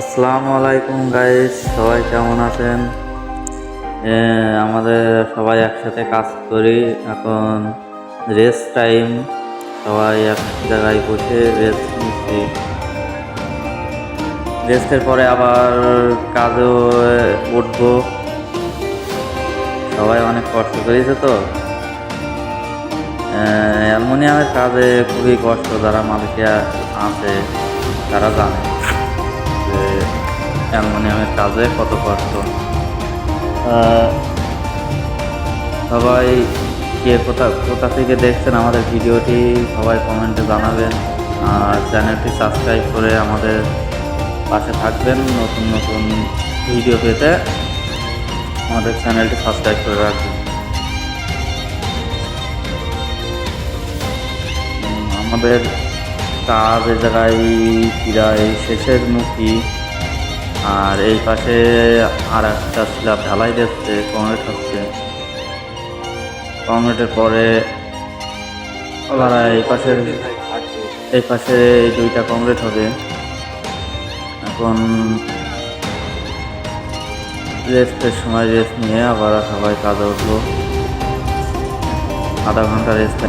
আসসালামু আলাইকুম গাইস সবাই কেমন আছেন? আমাদের সবাই একসাথে কাজ করি। এখন রেস্ট টাইম সবাই এক জায়গায় বসে রেস্ট নিচ্ছি। রেস্টের পরে আবার কাজেও উঠবো। সবাই অনেক কষ্ট করেছে তো। অ্যালুমিনিয়ামের কাজে খুবই কষ্ট। যারা মালয়েশিয়া আছে, তারা জানে। অ্যালুমিনিয়ামের কাজে কত কষ্ট। সবাই কে কোথা কোথা থেকে দেখছেন আমাদের ভিডিওটি সবাই কমেন্টে জানাবেন। আর চ্যানেলটি সাবস্ক্রাইব করে আমাদের পাশে থাকবেন নতুন নতুন ভিডিও পেতে। আমাদের চ্যানেলটি সাবস্ক্রাইব করে রাখবেন। আমাদের কাজ এ জায়গায় প্রায় শেষের মুখী। আর এই পাশে আর একটা স্ল্যাব ঢালাই দিচ্ছে, কংক্রিট হচ্ছে। কংক্রিটের পরে এই পাশের এই পাশে এই দুইটা কংক্রিট হবে। এখন রেস্টের সময় রেস্ট নিয়ে আবার সবাই কাজে উঠবো আধা ঘণ্টা রেস্ট